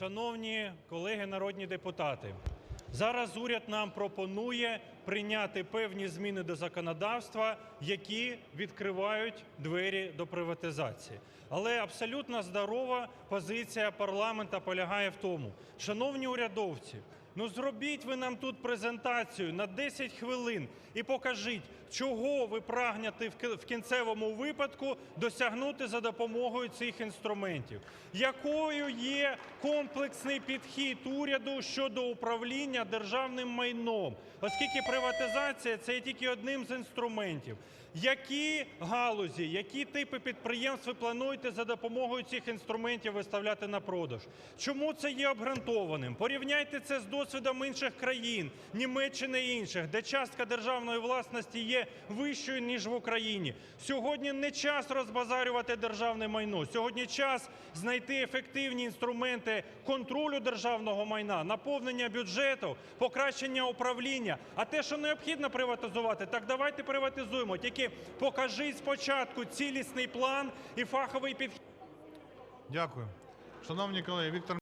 Шановні колеги народні депутати, зараз уряд нам пропонує прийняти певні зміни до законодавства, які відкривають двері до приватизації. Але абсолютно здорова позиція парламента полягає в тому, шановні урядовці, ну зробіть ви нам тут презентацію на 10 хвилин і покажіть, чого ви прагнете в кінцевому випадку досягнути за допомогою цих інструментів. Якою є комплексний підхід уряду щодо управління державним майном, оскільки приватизація це є тільки одним з інструментів. Які галузі, які типи підприємств ви плануєте за допомогою цих інструментів виставляти на продаж? Чому це є обґрунтованим? Порівняйте це з досвідом інших країн, Німеччини і інших, де частка державної власності є вищою, ніж в Україні. Сьогодні не час розбазарювати державне майно. Сьогодні час знайти ефективні інструменти контролю державного майна, наповнення бюджету, покращення управління. А те, що необхідно приватизувати, так давайте приватизуємо. Тільки покажіть спочатку цілісний план і фаховий підхід. Дякую. Шановні колеги, Віктор